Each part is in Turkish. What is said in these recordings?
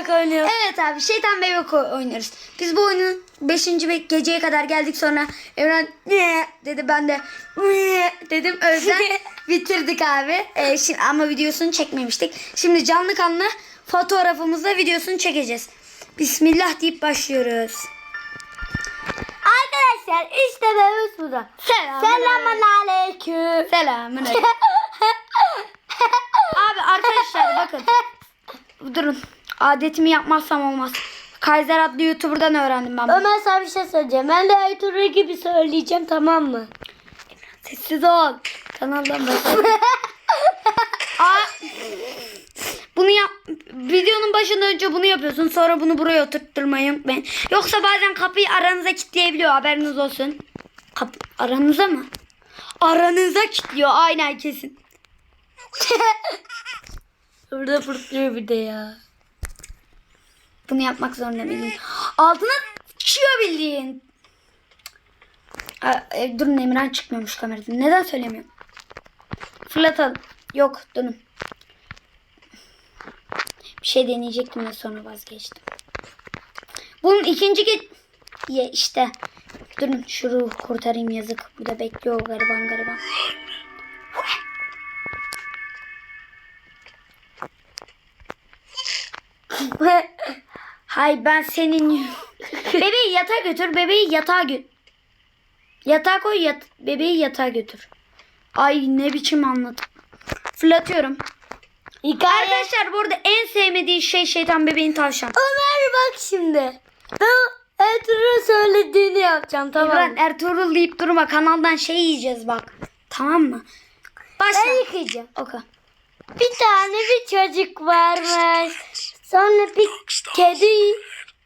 bebek oynuyoruz. Evet abi şeytan bebek oy- oynuyoruz. Biz bu oyunun 5. geceye kadar geldik sonra Evren ne dedi ben de "Ne?" dedim o yüzden bitirdik abi. Ee, şimdi, ama videosunu çekmemiştik. Şimdi canlı kanlı fotoğrafımızla videosunu çekeceğiz. Bismillah deyip başlıyoruz. Arkadaşlar işte bebek burada. Selam. Selamun aleyküm. Selamun aleyküm. Abi arkadaşlar bakın. Durun. Adetimi yapmazsam olmaz. Kaiser adlı YouTuber'dan öğrendim ben bunu. Ömer sana bir şey söyleyeceğim. Ben de Ertuğrul gibi söyleyeceğim tamam mı? Sessiz ol. Kanaldan. Aa, bunu yap videonun başında önce bunu yapıyorsun sonra bunu buraya oturtturmayı unutmayın. Yoksa bazen kapıyı aranıza kilitleyebiliyor haberiniz olsun. Kapı aranıza mı? Aranıza kilitliyor aynen kesin. Burada fırtlıyor bir de ya. Bunu yapmak zorunda mıyım? Altına çıkıyor bildiğin. E, durun Emirhan çıkmıyormuş kameradan. Neden söylemiyorum? Fırlatalım. Yok durun. Bir şey deneyecektim de sonra vazgeçtim. Bunun ikinci ge... Ye işte. Durun şu ruhu kurtarayım yazık. Burada bekliyor gariban gariban. Hay ben senin... bebeği yatağa götür. Bebeği yatağa götür. Yatağa koy yat bebeği yatağa götür. Ay ne biçim anlat. Fırlatıyorum. Hikaye. Arkadaşlar burada en sevmediği şey şeytan bebeğin tavşan. Ömer bak şimdi. Ben Ertuğrul söylediğini yapacağım tamam mı? Ertuğrul deyip durma kanaldan şey yiyeceğiz bak. Tamam mı? Başla. Ben yıkayacağım. Oku. Bir tane bir çocuk varmış. Sonra bir kedi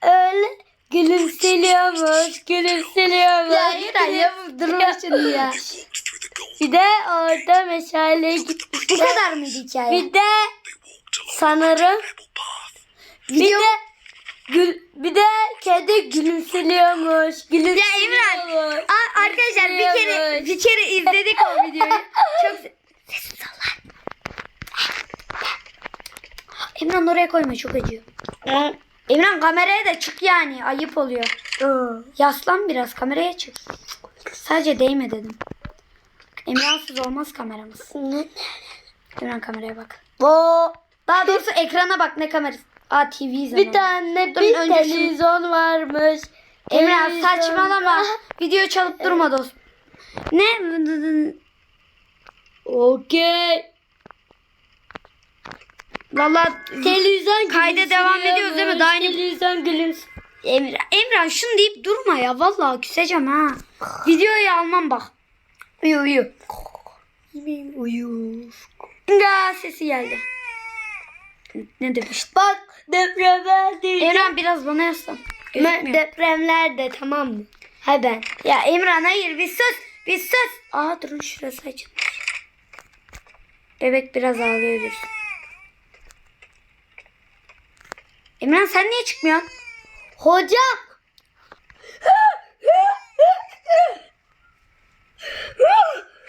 öyle gülümseliyormuş, gülümseliyormuş. Ya İmran ya durma şimdi ya. Bir de orada meşale gitmiş. Bu kadar mıydı hikaye? Bir de sanırım bir de gül, bir de kedi gülümseliyormuş. Ya Gülümseliyormuş. İmran a- arkadaşlar bir kere bir kere izledik o videoyu. Çok se- sessiz ol lan. Emran oraya koyma çok acıyor. Emran kameraya da çık yani ayıp oluyor. Yaslan biraz kameraya çık. Sadece değme dedim. Emransız olmaz kameramız. Emran kameraya bak. Bu Daha doğrusu ekrana bak ne kamerası. Aa TV bir tane Dur, bir önce şunu- televizyon varmış. Televizyon- saçmalama. Video çalıp durma dostum. Ne? Okey. Vallahi Televizyon Kayda devam ediyoruz değil mi? Daha yeni- Televizyon gülüms. Emre, Emran şunu deyip durma ya. Vallahi küseceğim ha. Videoyu almam bak. Uyu uyu. Uyu. Ya sesi geldi. Ne demiştim? Bak depremler değil. Emran biraz bana yaslan. Gözükmüyor. Depremler de tamam mı? Ha ben. Ya Emran hayır bir sus. Bir sus. Aa durun şurası açılmış. Bebek biraz ağlıyor dursun. Emran sen niye çıkmıyorsun? Hocam.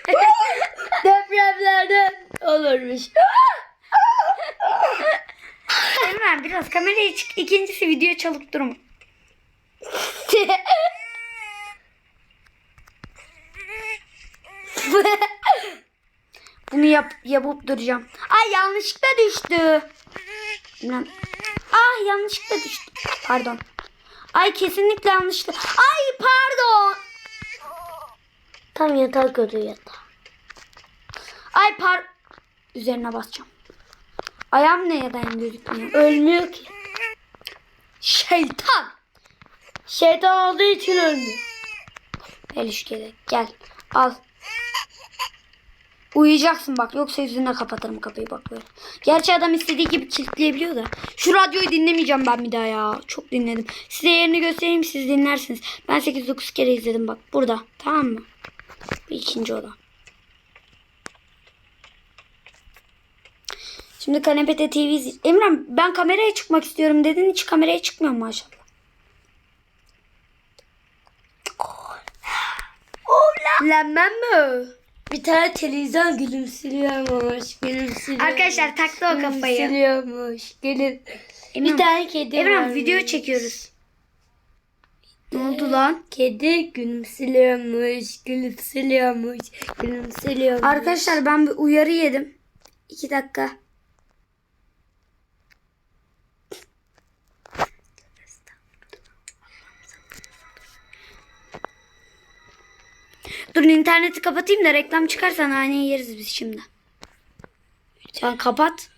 Depremlerde olurmuş. Emran biraz kameraya çık. İkincisi video çalıp durma. Bunu yap yapıp duracağım. Ay yanlışlıkla düştü. Emran. Ah yanlışlıkla düştü. Pardon. Ay kesinlikle yanlışlıkla. Ay pardon. Tam yatak götür yatağa. Ay par... Üzerine basacağım. Ayağım neye dayan gözükmüyor. Ölmüyor ki. Şeytan. Şeytan olduğu için ölmüyor. Pelişkede gel. Al. Uyuyacaksın bak yoksa yüzüne kapatırım kapıyı bak böyle. Gerçi adam istediği gibi kilitleyebiliyor da. Şu radyoyu dinlemeyeceğim ben bir daha ya. Çok dinledim. Size yerini göstereyim siz dinlersiniz. Ben 8-9 kere izledim bak burada. Tamam mı? Bu ikinci oda. Şimdi kanepede TV izleyeceğim. Emran ben kameraya çıkmak istiyorum dedin. Hiç kameraya çıkmıyorum maşallah. Lan ben mi? Bir tane televizyon gülümsüyormuş. Gülümsüyor. Arkadaşlar taktı o kafayı. Gülümsüyormuş. Gülüm. Emin Bir tane kedi Emran varmış. video çekiyoruz. Ne oldu lan? Kedi gülümsüyormuş. Gülümsüyormuş. Gülümsüyormuş. Arkadaşlar ben bir uyarı yedim. İki dakika. Dur interneti kapatayım da reklam çıkarsa naneyi yeriz biz şimdi. Sen kapat.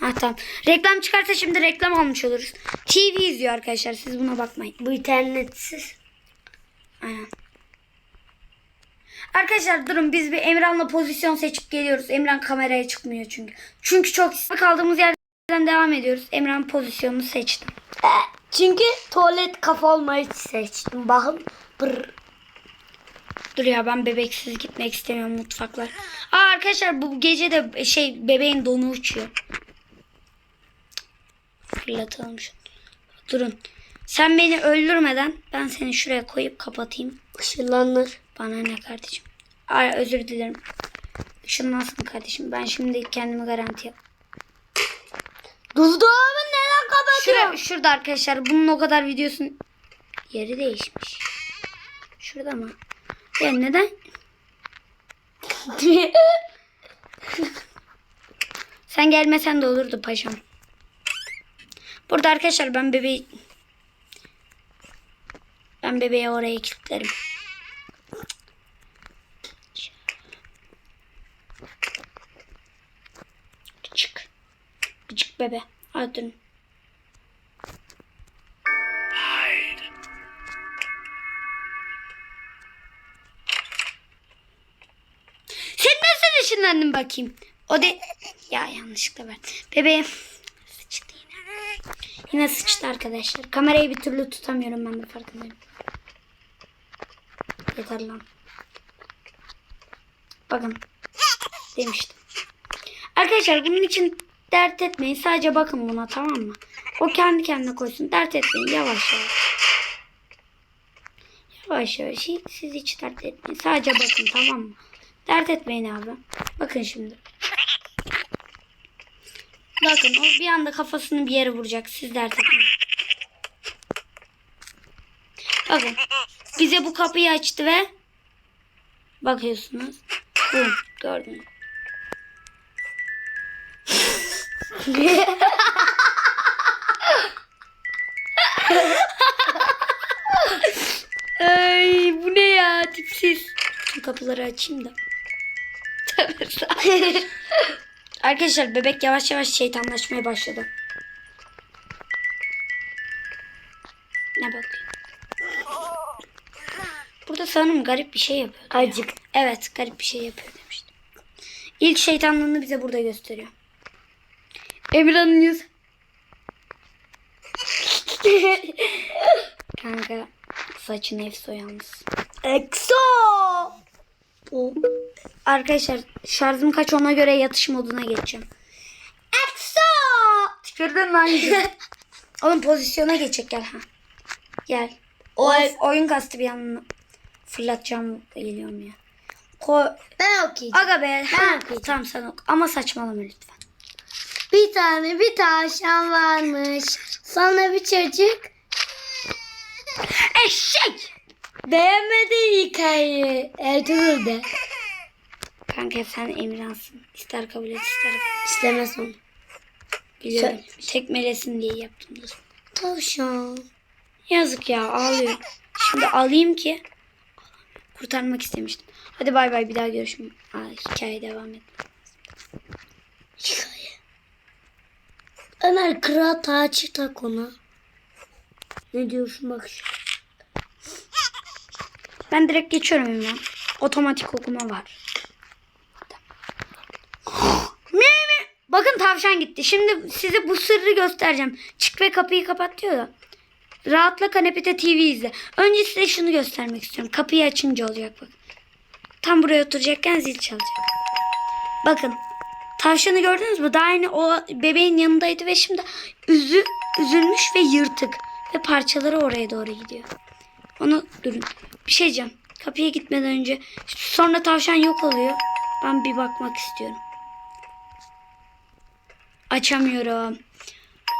Ha tamam. Reklam çıkarsa şimdi reklam almış oluruz. TV izliyor arkadaşlar siz buna bakmayın. bu internetsiz. Aynen. Arkadaşlar durun biz bir Emran'la pozisyon seçip geliyoruz. Emran kameraya çıkmıyor çünkü. Çünkü çok kaldığımız yerden devam ediyoruz. Emran pozisyonunu seçtim. Çünkü tuvalet kafa olmayı seçtim. Bakın. Brr. Dur ya ben bebeksiz gitmek istemiyorum mutfaklar. Aa arkadaşlar bu gece de şey bebeğin donu uçuyor. Fırlatalım şunu. Durun. Sen beni öldürmeden ben seni şuraya koyup kapatayım. Işınlanır. Bana ne kardeşim? Ay özür dilerim. Işınlansın kardeşim. Ben şimdi kendimi garanti yap. Buzdolabı neden kapatıyor? Şura, şurada arkadaşlar. Bunun o kadar videosun yeri değişmiş. Şurada mı? Ya neden? Sen gelmesen de olurdu paşam. Burada arkadaşlar ben bebeği ben bebeği oraya kilitlerim. Küçük. Küçük bebe. Hadi durun. Işınlandın bakayım? O de... Ya yanlışlıkla ben. Bebeğim. Sıçtı yine. Yine sıçtı arkadaşlar. Kamerayı bir türlü tutamıyorum ben de farkındayım. Yeter lan. Bakın. Demiştim. Arkadaşlar bunun için dert etmeyin. Sadece bakın buna tamam mı? O kendi kendine koysun. Dert etmeyin. Yavaş yavaş. Yavaş yavaş. Siz hiç dert etmeyin. Sadece bakın tamam mı? Dert etmeyin abi. Bakın şimdi. Bakın o bir anda kafasını bir yere vuracak. Siz dert etmeyin. Bakın. Bize bu kapıyı açtı ve bakıyorsunuz. Bum. Gördünüz. Ay bu ne ya tipsiz. Şu kapıları açayım da. Tövbe estağfurullah. Arkadaşlar bebek yavaş yavaş şeytanlaşmaya başladı. Ne bakayım. Burada sanırım garip bir şey yapıyor. Acık. Evet garip bir şey yapıyor demiştim. İlk şeytanlığını bize burada gösteriyor. Emirhan'ın yüz. Kanka saçın efso yalnız. Exo. O. Arkadaşlar şarjım kaç ona göre yatış moduna geçeceğim. Exo. Tükürdün lan Oğlum pozisyona geçecek gel ha. Gel. O Of, oyun kastı bir yanına. Fırlatacağım geliyorum ya. Ko Ben okuyacağım. Aga be. Ha, okuyacağım. tamam sen oku. Ama saçmalama lütfen. Bir tane bir tavşan varmış. Sonra bir çocuk Eşek. Beğenmedi hikayeyi. Ertuğrul de. Kanka sen Emirhan'sın. İster kabul et ister İstemez onu. biliyorum. Tekmelesin diye yaptım. da. Tavşan. Yazık ya ağlıyor. Şimdi alayım ki kurtarmak istemiştim. Hadi bay bay bir daha. Aa, hikaye devam et. Hikaye. Ömer kıra taçı tak ona. Ne diyorsun bak şu. Ben direkt geçiyorum hemen. Otomatik okuma var. Mi mi? Bakın tavşan gitti. Şimdi size bu sırrı göstereceğim. Çık ve kapıyı kapat diyor da. Rahatla kanepede TV izle. Önce size şunu göstermek istiyorum. Kapıyı açınca olacak bak. Tam buraya oturacakken zil çalacak. Bakın. Tavşanı gördünüz mü? Daha yeni o bebeğin yanındaydı ve şimdi üzü, üzülmüş ve yırtık. Ve parçaları oraya doğru gidiyor. Onu durun. Bir şey diyeceğim. Kapıya gitmeden önce sonra tavşan yok oluyor. Ben bir bakmak istiyorum. Açamıyorum.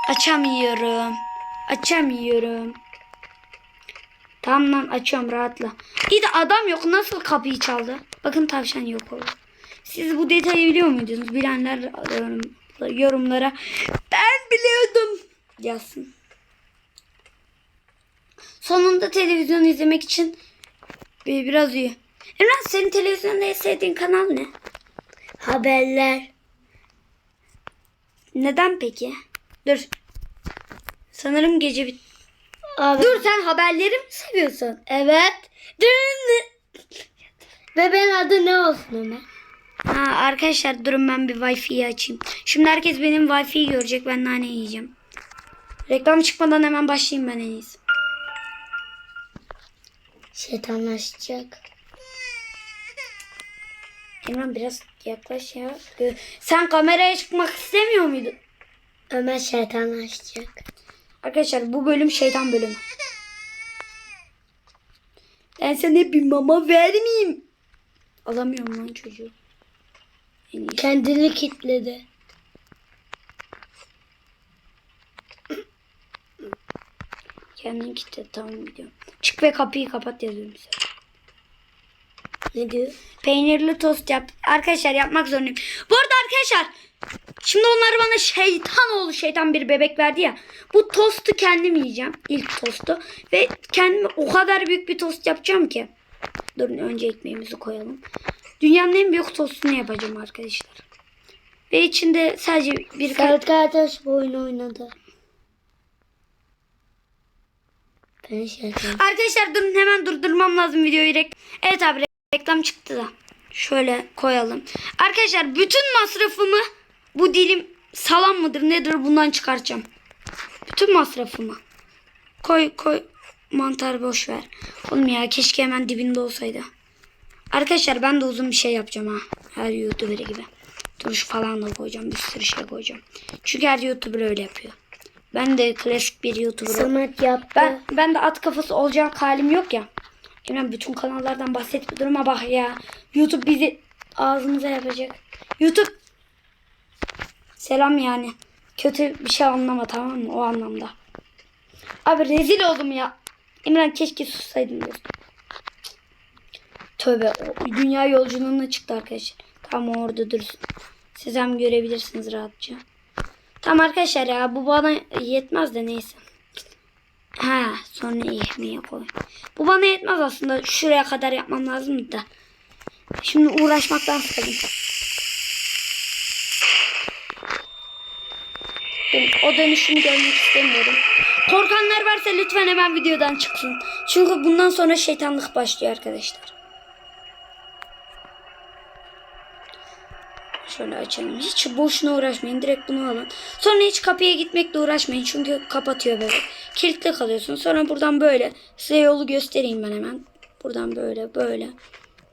Açamıyorum. Açamıyorum. Tamam lan açıyorum rahatla. İyi de adam yok. Nasıl kapıyı çaldı? Bakın tavşan yok oldu. Siz bu detayı biliyor muydunuz? Bilenler yorum- yorumlara ben biliyordum yazsın. Sonunda televizyon izlemek için bir- biraz iyi. Emrah senin televizyonda en sevdiğin kanal ne? Haberler. Neden peki? Dur. Sanırım gece bit. Abi. Dur sen haberleri mi seviyorsun? Evet. Dün. Bebeğin adı ne olsun Ömer? Ha arkadaşlar durun ben bir wifi'yi açayım. Şimdi herkes benim wifi'yi görecek ben nane yiyeceğim. Reklam çıkmadan hemen başlayayım ben en iyisi. Şeytanlaşacak. Emran biraz yaklaş ya. Sen kameraya çıkmak istemiyor muydun? Ömer şeytanlaşacak. Arkadaşlar bu bölüm şeytan bölümü. Ben sana bir mama vermeyeyim. Alamıyorum lan çocuğu. İyisi. Kendini kitledi. Kendin kitle tamam gidiyorum. Çık ve kapıyı kapat yazıyorum size. Ne diyor? Peynirli tost yap. Arkadaşlar yapmak zorundayım. Bu arada arkadaşlar şimdi onlar bana şeytan oğlu şeytan bir bebek verdi ya. Bu tostu kendim yiyeceğim. İlk tostu. Ve kendime o kadar büyük bir tost yapacağım ki. Durun önce ekmeğimizi koyalım. Dünyanın en büyük tostunu yapacağım arkadaşlar. Ve içinde sadece bir Serhat kardeş bu oyunu oynadı. Ben şeytan. Arkadaşlar durun hemen durdurmam lazım videoyu. Rek- Evet abi reklam çıktı da. Şöyle koyalım. Arkadaşlar bütün masrafımı bu dilim salam mıdır nedir bundan çıkartacağım. Bütün masrafımı. Koy koy mantar boş ver. Oğlum ya keşke hemen dibinde olsaydı. Arkadaşlar ben de uzun bir şey yapacağım ha. Her youtuber gibi. Turuş falan da koyacağım. Bir sürü şey koyacağım. Çünkü her youtuber öyle yapıyor. Ben de klasik bir youtuber Samet yaptı. ben ben de at kafası olacak halim yok ya. Emre bütün kanallardan bahsetme duruma bak ya. YouTube bizi ağzımıza yapacak. YouTube selam yani. Kötü bir şey anlama tamam mı o anlamda. Abi rezil oldum ya. İmran keşke sussaydın diyorsun. Tövbe dünya yolculuğuna çıktı arkadaşlar. Tamam o orada dursun. Siz hem görebilirsiniz rahatça. Tamam arkadaşlar ya bu bana yetmez de neyse. Ha sonra yemeğe koy. Bu bana yetmez aslında. Şuraya kadar yapmam lazım da. Şimdi uğraşmaktan sıkıldım. O dönüşümü görmek istemiyorum. Korkanlar varsa lütfen hemen videodan çıksın. Çünkü bundan sonra şeytanlık başlıyor arkadaşlar. Şöyle açalım. Hiç boşuna uğraşmayın. Direkt bunu alın. Sonra hiç kapıya gitmekle uğraşmayın. Çünkü kapatıyor bebek. Kilitli kalıyorsun. Sonra buradan böyle. Size yolu göstereyim ben hemen. Buradan böyle böyle.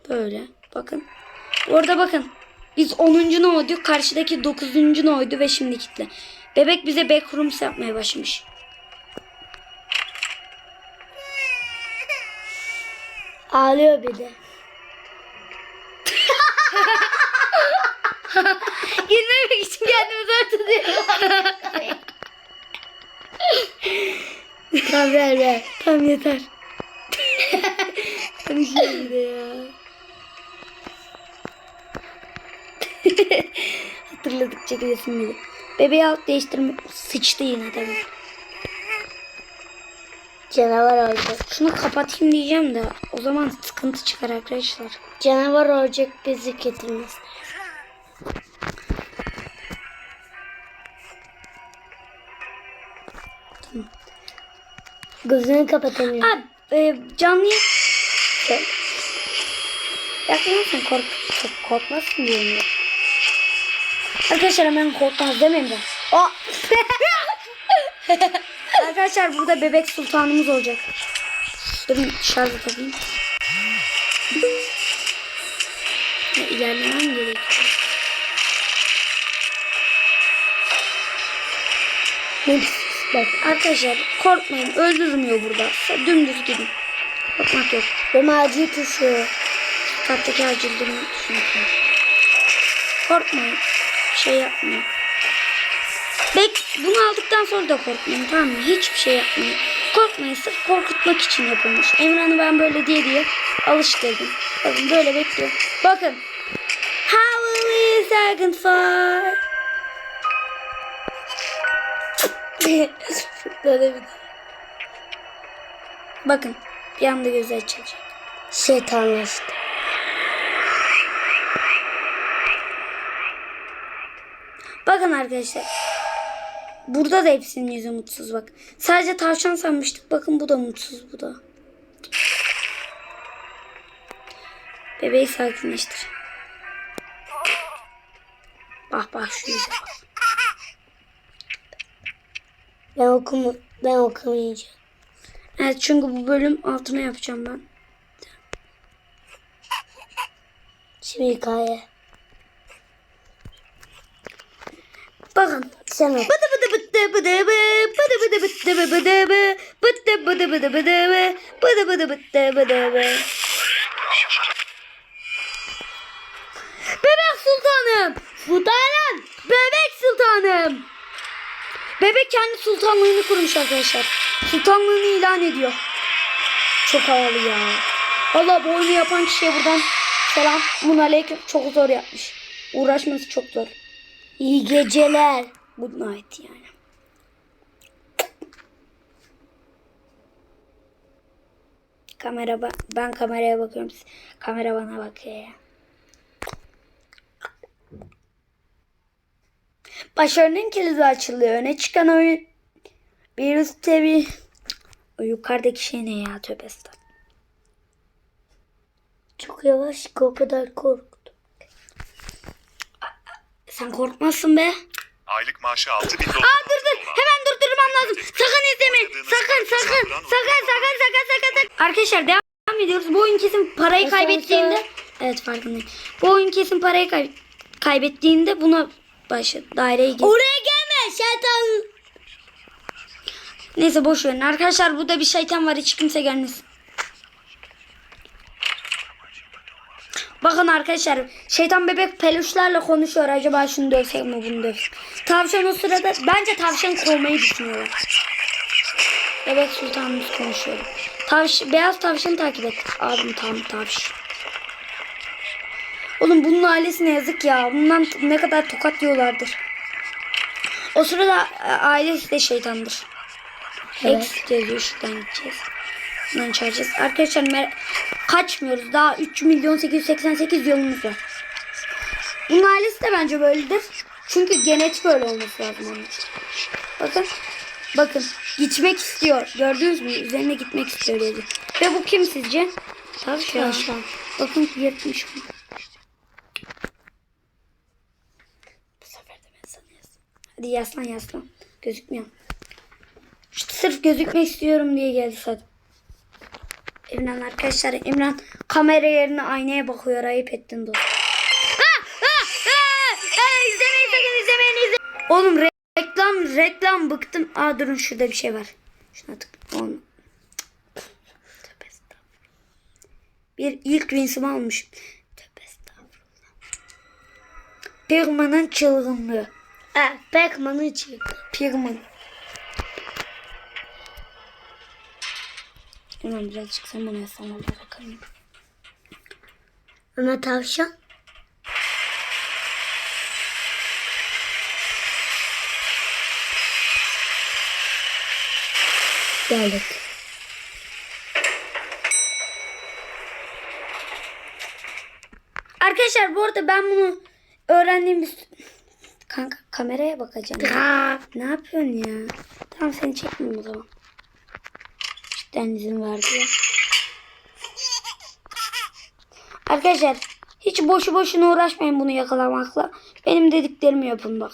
Böyle. Bakın. Orada bakın. Biz 10. noyduk. Karşıdaki 9. noydu ve şimdi kilitli. Bebek bize backrooms yapmaya başlamış. Ağlıyor bir de. Girmemek için kendimi zor tutuyorum. Tamam ver ver. Tamam yeter. Bir de ya. Hatırladıkça gülesim geliyor. Bebeği alt değiştirme sıçtı yine tabii. Canavar olacak. Şunu kapatayım diyeceğim de o zaman sıkıntı çıkar arkadaşlar. Canavar olacak bizi getirmez. Gözünü kapatamıyor. Abi e, canlı yayın- Yaklaşırsan kork korkmazsın diyorum ya. Arkadaşlar hemen korkmaz demeyin de. O. Arkadaşlar burada bebek sultanımız olacak. Durun şarjı takayım. İlerlemem gerekiyor. Bak. Arkadaşlar korkmayın öldürmüyor burada. Dümdüz gidin. Korkmak yok. Benim acil tuşu. Tatlıki acil düşünüyorum. Korkmayın. Şey yapmayın. Bek bunu aldıktan sonra da korkmayın tamam mı? Hiçbir şey yapmayın. Korkmayın sırf korkutmak için yapılmış. Emran'ı ben böyle diye diye alıştırdım. Bakın böyle bekliyor. Bakın. How will we second far? Böyle bir Bakın bir anda gözü açılacak. Şeytanlaştı. Bakın arkadaşlar. Burada da hepsinin yüzü mutsuz bak. Sadece tavşan sanmıştık. Bakın bu da mutsuz bu da. Bebeği sakinleştir. Bak bak şu yüze bak. Ben okumu ben okumayacağım. Evet çünkü bu bölüm altına yapacağım ben. Şimdi hikaye. Bakın. Sen. Bıdı bıdı bıdı bıdı bı, bıdı bıdı bıdı bıdı bı, bıdı bıdı bıdı bıdı bı, bıdı bıdı bıdı bıdı bı. Bebek sultanım. Sultanım. Bebek sultanım. Bebek kendi sultanlığını kurmuş arkadaşlar. Sultanlığını ilan ediyor. Çok havalı ya. Valla bu oyunu yapan kişiye buradan selam. Mun aleyküm. Çok zor yapmış. Uğraşması çok zor. İyi geceler. Good night yani. Kamera ben kameraya bakıyorum. Kamera bana bakıyor ya. Başarının kilidi açılıyor. Öne çıkan oyun bir üst seviye. O yukarıdaki şey ne ya tövbe. Çok yavaş ki o kadar korktum. Sen korkmazsın be. Aylık maaşı 6 bin dolar. Aa dur dur. Hemen durdurmam lazım. Sakın izlemeyin. Sakın sakın. Sakın sakın sakın sakın. sakın. Arkadaşlar devam ediyoruz. Bu oyun kesin parayı kaybettiğinde. Evet farkındayım. Bu oyun kesin parayı kay- kaybettiğinde buna başladı. Daireye gir. Oraya gelme şeytan. Neyse boş verin. Arkadaşlar burada bir şeytan var. Hiç kimse gelmesin. Bakın arkadaşlar şeytan bebek peluşlarla konuşuyor. Acaba şunu dövsek mi bunu dövsek? Tavşan o sırada bence tavşan kovmayı düşünüyor. Bebek sultanımız konuşuyor. Tavş beyaz tavşanı takip et. Abim tam tavşan. Oğlum bunun ailesine yazık ya. Bundan ne kadar tokat yiyorlardır. O sırada e, ailesi de şeytandır. Evet. Exit yazıyor şuradan gideceğiz. Buradan çağıracağız. Arkadaşlar kaçmıyoruz. Daha 3 milyon 888 yolumuz var. Bunun ailesi de bence böyledir. Çünkü genetik böyle olması lazım onun için. Bakın. Bakın. Gitmek istiyor. Gördünüz mü? Üzerine gitmek istiyor dedi. Ve bu kim sizce? Tavşan. Tavşan. Bakın yetmiş mi? Bu sefer de ben sana yazdım. Hadi yaslan yaslan. Gözükmüyor. İşte sırf gözükmek istiyorum diye geldi zaten. İmran arkadaşlar İmran kamera yerine aynaya bakıyor ayıp ettin dostum. İzlemeyin sakın izlemeyin izlemeyin. Oğlum re- reklam reklam bıktım. Aa durun şurada bir şey var. Şuna tık. Onu. Bir ilk winsimi almışım. Tövbe estağfurullah. Pigman'ın çılgınlığı. Ha, Pac-Man'ı çıktı. Pigman. Hemen birazcık sen bana Allah bakalım. Ama tavşan. Geldik. Arkadaşlar bu arada ben bunu öğrendiğim bir... Kanka kameraya bakacağım. Ha. Ne yapıyorsun ya? Tamam seni çekmeyeyim o zaman. Cidden izin verdi ya. Arkadaşlar hiç boşu boşuna uğraşmayın bunu yakalamakla. Benim dediklerimi yapın bak.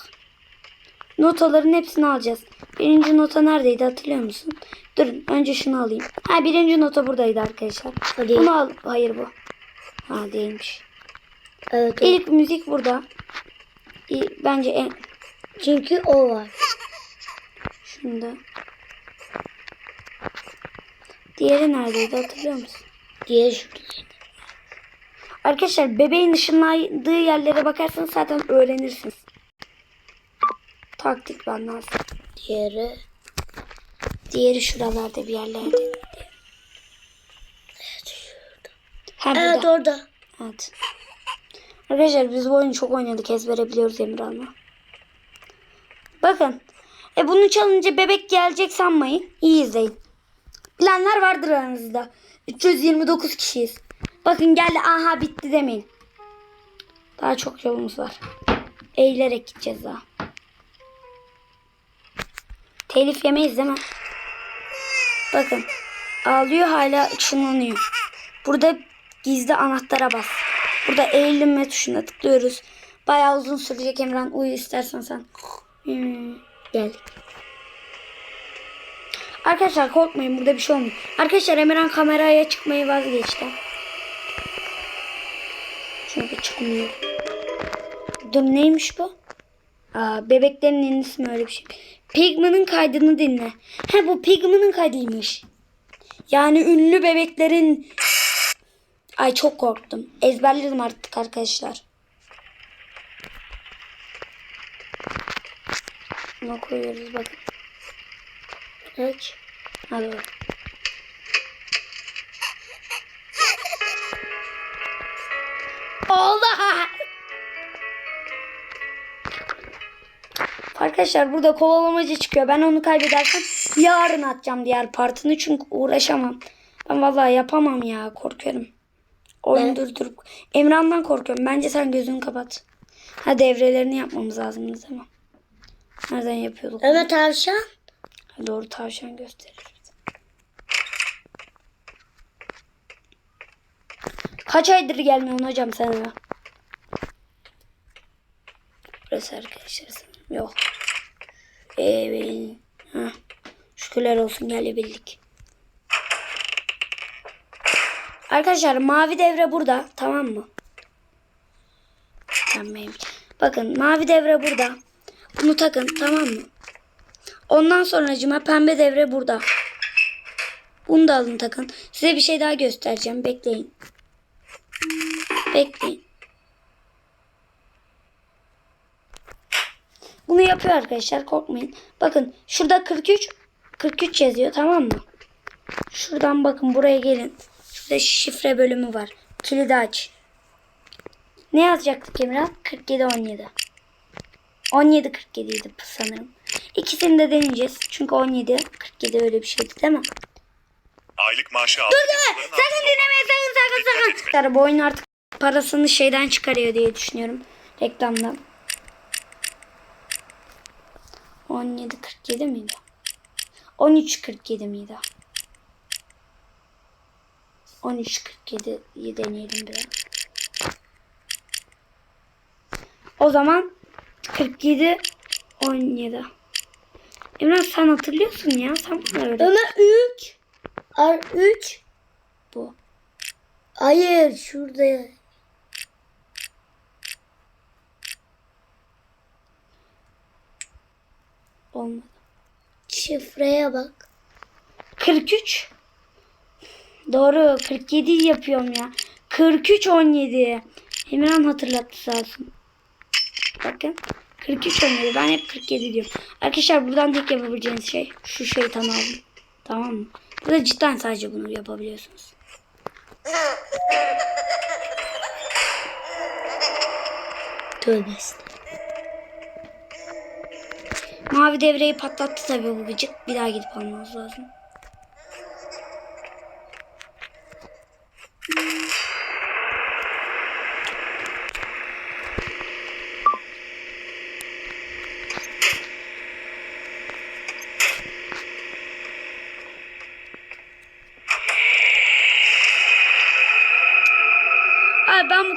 Notaların hepsini alacağız. Birinci nota neredeydi hatırlıyor musun? Durun önce şunu alayım. Ha birinci nota buradaydı arkadaşlar. Değil. Bunu al. Hayır bu. Ha değilmiş. Evet. o. İlk müzik burada. Bence en Çünkü o var. şunda. Diğeri neredeydi hatırlıyor musun? Diye şurada. Arkadaşlar bebeğin ışınlandığı yerlere bakarsanız zaten öğrenirsiniz. Taktik ben lazım. Diğeri. Diğeri şuralarda bir yerlerde. Ha burada. Evet orada. Evet. Arkadaşlar biz bu oyunu çok oynadık. Ezbere biliyoruz Emirhan'la. Bakın. E bunu çalınca bebek gelecek sanmayın. İyi izleyin. Bilenler vardır aranızda. 329 kişiyiz. Bakın geldi aha bitti demeyin. Daha çok yolumuz var. Eğilerek gideceğiz daha. Telif yemeyiz değil mi? Bakın. Ağlıyor hala ışınlanıyor. Burada gizli anahtara bas. Burada eğilinme tuşuna tıklıyoruz. Bayağı uzun sürecek Emran. Uyu istersen sen. Hmm, gel. Arkadaşlar korkmayın burada bir şey olmuyor. Arkadaşlar Emirhan kameraya çıkmayı vazgeçti. Çünkü çıkmıyor. Dur neymiş bu? Aa, bebeklerin en ismi öyle bir şey. Pigman'ın kaydını dinle. He bu Pigman'ın kaydıymış. Yani ünlü bebeklerin... Ay çok korktum. Ezberledim artık arkadaşlar. Buna koyuyoruz bakın. Aç. Hadi bak. Oldu. Arkadaşlar burada kovalamacı çıkıyor. Ben onu kaybedersem yarın atacağım diğer partını çünkü uğraşamam. Ben vallahi yapamam ya korkuyorum. Oyun Ne? durdurup Emran'dan korkuyorum. Bence sen gözünü kapat. Ha devrelerini yapmamız lazım değil mi? Nereden yapıyorduk? Evet tavşan. Ha, Doğru tavşan gösterir. Kaç aydır gelmiyorsun hocam sen eve? Burası arkadaşlar sanırım. Yok. Evet. Ha. Şükürler olsun gelebildik. Arkadaşlar mavi devre burada. Tamam mı? Tamam. Bakın mavi devre burada. Bunu takın tamam mı? Ondan sonracıma pembe devre burada. Bunu da alın takın. Size bir şey daha göstereceğim. Bekleyin. Bekleyin. Bunu yapıyor arkadaşlar. Korkmayın. Bakın şurada 43 43 yazıyor tamam mı? Şuradan bakın buraya gelin. Şurada şifre bölümü var. Kilidi aç. Ne yazacaktık Emrah? 47 17. 17 47 idi sanırım. İkisini de deneyeceğiz. Çünkü 17 47 öyle bir şeydi değil mi? Aylık maaşı 6 bin doların Sakın dinlemeyin sakın sakın sakın. Tabii bu oyun artık parasını şeyden çıkarıyor diye düşünüyorum. Reklamdan. 17 47 miydi? 13 47 miydi? 13 47'yi deneyelim biraz. O zaman 47 17. Emrah sen hatırlıyorsun ya. Sen bana öyle. Ömer 3. Ar 3. Bu. Hayır şurada. Olmadı. Şifreye bak. 43. Doğru 47 yapıyorum ya. 43 17. Emirhan hatırlattı sağ olsun. Bakın. 43 17. Ben hep 47 diyorum. Arkadaşlar buradan tek yapabileceğiniz şey şu şeytanı alın. Tamam mı? Burada cidden sadece bunu yapabiliyorsunuz. Tövbe. Mavi devreyi patlattı tabii bu gıcık. Bir daha gidip almamız lazım. Abi ben bu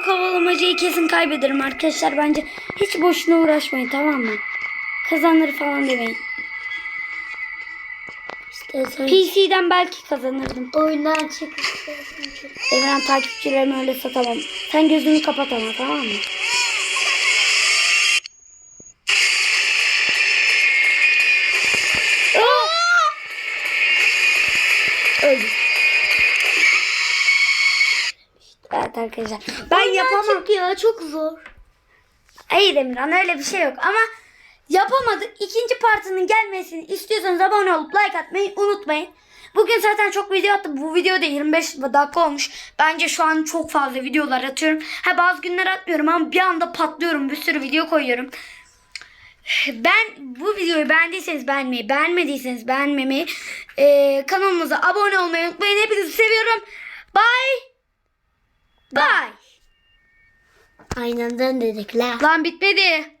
kovalamacayı kesin kaybederim arkadaşlar. Bence hiç boşuna uğraşmayın tamam mı? Kazanır falan demeyin. İstersen PC'den belki kazanırdım. oyundan çık. Evren takipçilerime öyle satamam. Sen gözünü kapat ama tamam mı? Aa! Evet arkadaşlar. Ben yapamam. Çok ya çok zor. Hayır Emirhan öyle bir şey yok ama yapamadık. İkinci partının gelmesini istiyorsanız abone olup like atmayı unutmayın. Bugün zaten çok video attım. Bu video da 25 dakika olmuş. Bence şu an çok fazla videolar atıyorum. Ha bazı günler atmıyorum ama bir anda patlıyorum. Bir sürü video koyuyorum. Ben bu videoyu beğendiyseniz beğenmeyi, beğenmediyseniz beğenmemeyi, eee, kanalımıza abone olmayı unutmayın. Hepinizi seviyorum. Bye. Bye. Aynen dedik la. Lan bitmedi.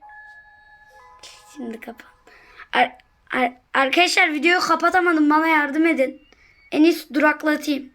Şimdi kapat. Ar- ar- arkadaşlar videoyu kapatamadım. Bana yardım edin. En iyisi duraklatayım.